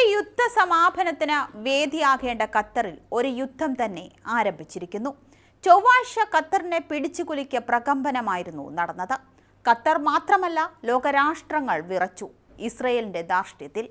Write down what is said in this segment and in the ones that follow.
ഒരു യുദ്ധ സമാപനത്തിന് വേദിയാകേണ്ട ഖത്തറിൽ ഒരു യുദ്ധം തന്നെ ആരംഭിച്ചിരിക്കുന്നു. ചൊവ്വാഴ്ച ഖത്തറിനെ പിടിച്ചുകുലുക്കിയ പ്രകമ്പനമായിരുന്നു നടന്നത്. ഖത്തർ മാത്രമല്ല ലോകരാഷ്ട്രങ്ങൾ വിറച്ചു ഇസ്രയേലിന്റെ ധാർഷ്ട്യത്തിൽ.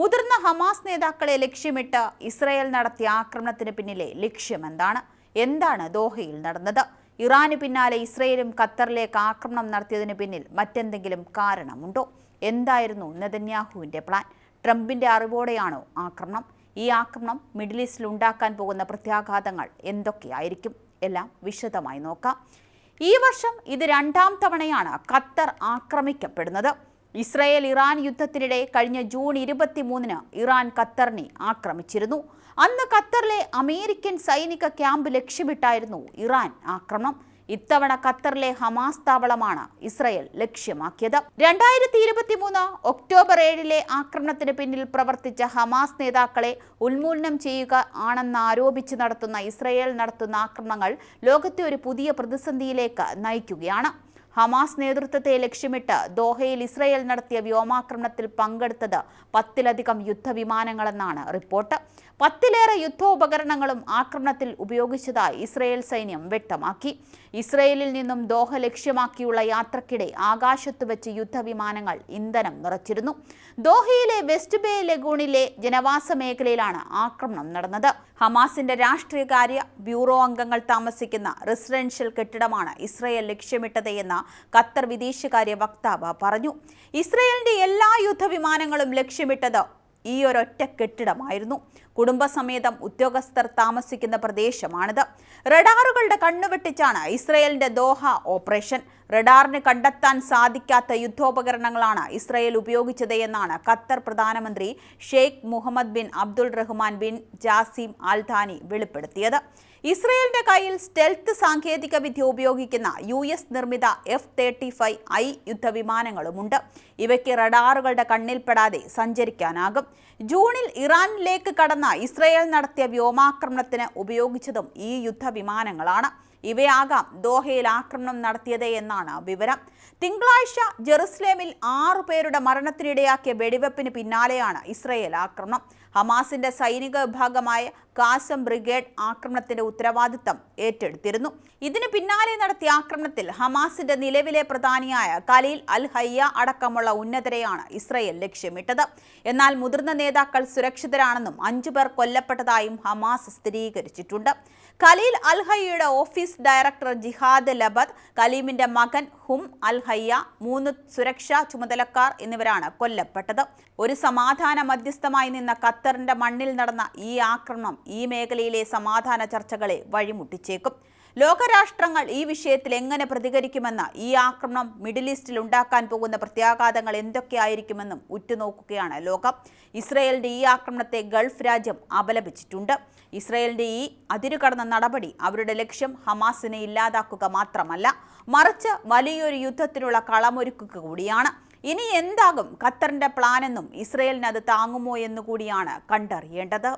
മുതിർന്ന ഹമാസ് നേതാക്കളെ ലക്ഷ്യമിട്ട് ഇസ്രയേൽ നടത്തിയ ആക്രമണത്തിന് പിന്നിലെ ലക്ഷ്യമെന്താണ് എന്താണ് ദോഹയിൽ നടന്നത്? ഇറാന് പിന്നാലെ ഇസ്രയേലും ഖത്തറിലേക്ക് ആക്രമണം നടത്തിയതിന് പിന്നിൽ മറ്റെന്തെങ്കിലും കാരണമുണ്ടോ? എന്തായിരുന്നു നെതന്യാഹുവിന്റെ പ്ലാൻ? ട്രംപിന്റെ അറിവോടെയാണോ ആക്രമണം? ഈ ആക്രമണം മിഡിൽ ഈസ്റ്റിൽ ഉണ്ടാക്കാൻ പോകുന്ന പ്രത്യാഘാതങ്ങൾ എന്തൊക്കെയായിരിക്കും? എല്ലാം വിശദമായി നോക്കാം. ഈ വർഷം ഇത് രണ്ടാം തവണയാണ് ഖത്തർ ആക്രമിക്കപ്പെടുന്നത്. ഇസ്രായേൽ ഇറാൻ യുദ്ധത്തിനിടെ കഴിഞ്ഞ ജൂൺ ഇരുപത്തിമൂന്നിന് ഇറാൻ ഖത്തറിനെ ആക്രമിച്ചിരുന്നു. അന്ന് ഖത്തറിലെ അമേരിക്കൻ സൈനിക ക്യാമ്പ് ലക്ഷ്യമിട്ടായിരുന്നു ഇറാൻ ആക്രമണം. ഇത്തവണ ഖത്തറിലെ ഹമാസ് താവളമാണ് ഇസ്രയേൽ ലക്ഷ്യമാക്കിയത്. രണ്ടായിരത്തി ഇരുപത്തി മൂന്ന് ഒക്ടോബർ ഏഴിലെ ആക്രമണത്തിന് പിന്നിൽ പ്രവർത്തിച്ച ഹമാസ് നേതാക്കളെ ഉന്മൂലനം ചെയ്യുക ആണെന്ന് ആരോപിച്ച് നടത്തുന്ന ഇസ്രയേൽ നടത്തുന്ന ആക്രമണങ്ങൾ ലോകത്തെ ഒരു പുതിയ പ്രതിസന്ധിയിലേക്ക് നയിക്കുകയാണ്. ഹമാസ് നേതൃത്വത്തെ ലക്ഷ്യമിട്ട് ദോഹയിൽ ഇസ്രയേൽ നടത്തിയ വ്യോമാക്രമണത്തിൽ പങ്കെടുത്തത് പത്തിലധികം യുദ്ധവിമാനങ്ങളെന്നാണ് റിപ്പോർട്ട്. പത്തിലേറെ യുദ്ധോപകരണങ്ങളും ആക്രമണത്തിൽ ഉപയോഗിച്ചതായി ഇസ്രയേൽ സൈന്യം വ്യക്തമാക്കി. ഇസ്രയേലിൽ നിന്നും ദോഹ ലക്ഷ്യമാക്കിയുള്ള യാത്രക്കിടെ ആകാശത്ത് വെച്ച് യുദ്ധവിമാനങ്ങൾ ഇന്ധനം നിറച്ചിരുന്നു. ദോഹയിലെ വെസ്റ്റ് ബേ ലഗൂണിലെ ജനവാസ മേഖലയിലാണ് ആക്രമണം നടന്നത്. ഹമാസിന്റെ രാഷ്ട്രീയകാര്യ ബ്യൂറോ അംഗങ്ങൾ താമസിക്കുന്ന റെസിഡൻഷ്യൽ കെട്ടിടമാണ് ഇസ്രയേൽ ലക്ഷ്യമിട്ടത് എന്ന് ഖത്തർ വിദേശകാര്യ വക്താവ് പറഞ്ഞു. ഇസ്രയേലിന്റെ എല്ലാ യുദ്ധവിമാനങ്ങളും ലക്ഷ്യമിട്ടത് ഈ ഒരൊറ്റ കെട്ടിടമായിരുന്നു. കുടുംബസമേതം ഉദ്യോഗസ്ഥർ താമസിക്കുന്ന പ്രദേശമാണിത്. റഡാറുകളുടെ കണ്ണുവെട്ടിച്ചാണ് ഇസ്രയേലിന്റെ ദോഹ ഓപ്പറേഷൻ. റഡാറിന് കണ്ടെത്താൻ സാധിക്കാത്ത യുദ്ധോപകരണങ്ങളാണ് ഇസ്രയേൽ ഉപയോഗിച്ചത് എന്നാണ് ഖത്തർ പ്രധാനമന്ത്രി Sheikh Muhammad bin Abdul Rahman bin Jassim Al Thani വെളിപ്പെടുത്തിയത്. ഇസ്രയേലിന്റെ കയ്യിൽ സ്റ്റെൽത്ത് സാങ്കേതിക വിദ്യ ഉപയോഗിക്കുന്ന യു എസ് നിർമ്മിത എഫ് തേർട്ടി ഫൈവ് ഐ യുദ്ധവിമാനങ്ങളുമുണ്ട്. ഇവയ്ക്ക് റഡാറുകളുടെ കണ്ണിൽപ്പെടാതെ സഞ്ചരിക്കാനാകും. ജൂണിൽ ഇറാനിലേക്ക് കടന്ന ഇസ്രയേൽ നടത്തിയ വ്യോമാക്രമണത്തിന് ഉപയോഗിച്ചതും ഈ യുദ്ധവിമാനങ്ങളാണ്. ഇവയാകാം ദോഹയിൽ ആക്രമണം നടത്തിയത് എന്നാണ് വിവരം. തിങ്കളാഴ്ച ജെറുസലേമിൽ ആറു പേരുടെ മരണത്തിനിടയാക്കിയ വെടിവെപ്പിന് പിന്നാലെയാണ് ഇസ്രയേൽ ആക്രമണം. ഹമാസിന്റെ സൈനിക വിഭാഗമായ കാസം ബ്രിഗേഡ് ആക്രമണത്തിന്റെ ഉത്തരവാദിത്തം ഏറ്റെടുത്തിരുന്നു. ഇതിനു പിന്നാലെ നടത്തിയ ആക്രമണത്തിൽ ഹമാസിന്റെ നിലവിലെ പ്രധാനിയായ കലീൽ അൽ ഹയ്യ അടക്കമുള്ള ഉന്നതരെയാണ് ഇസ്രയേൽ ലക്ഷ്യമിട്ടത്. എന്നാൽ മുതിർന്ന നേതാക്കൾ സുരക്ഷിതരാണെന്നും അഞ്ചു പേർ കൊല്ലപ്പെട്ടതായും ഹമാസ് സ്ഥിരീകരിച്ചിട്ടുണ്ട്. കലീൽ അൽ ഹയ്യയുടെ ഓഫീസ് ഡയറക്ടർ ജിഹാദ് ലബദ് കലീമിന്റെ മകൻ ഹും അൽ ഹയ്യ മൂന്ന് സുരക്ഷാ ചുമതലക്കാർ എന്നിവരാണ് കൊല്ലപ്പെട്ടത്. ഒരു സമാധാന മധ്യസ്ഥമായി നിന്ന ഖത്തറിന്റെ മണ്ണിൽ നടന്ന ഈ ആക്രമണം ഈ മേഖലയിലെ സമാധാന ചർച്ചകളെ വഴിമുട്ടിച്ചേക്കും. ലോകരാഷ്ട്രങ്ങൾ ഈ വിഷയത്തിൽ എങ്ങനെ പ്രതികരിക്കുമെന്ന ഈ ആക്രമണം മിഡിൽ ഈസ്റ്റിൽ ഉണ്ടാക്കാൻ പോകുന്ന പ്രത്യാഘാതങ്ങൾ എന്തൊക്കെയായിരിക്കുമെന്നും ഉറ്റുനോക്കുകയാണ് ലോകം. ഇസ്രയേലിന്റെ ഈ ആക്രമണത്തെ ഗൾഫ് രാജ്യം അപലപിച്ചിട്ടുണ്ട്. ഇസ്രയേലിന്റെ ഈ അതിരുകടന്ന നടപടി അവരുടെ ലക്ഷ്യം ഹമാസിനെ ഇല്ലാതാക്കുക മാത്രമല്ല മറിച്ച് വലിയൊരു യുദ്ധത്തിനുള്ള കളമൊരുക്കുക കൂടിയാണ്. ഇനി എന്താകും ഖത്തറിന്റെ പ്ലാനെന്നും ഇസ്രയേലിന് അത് താങ്ങുമോ എന്നുകൂടിയാണ് കണ്ടറിയേണ്ടത്.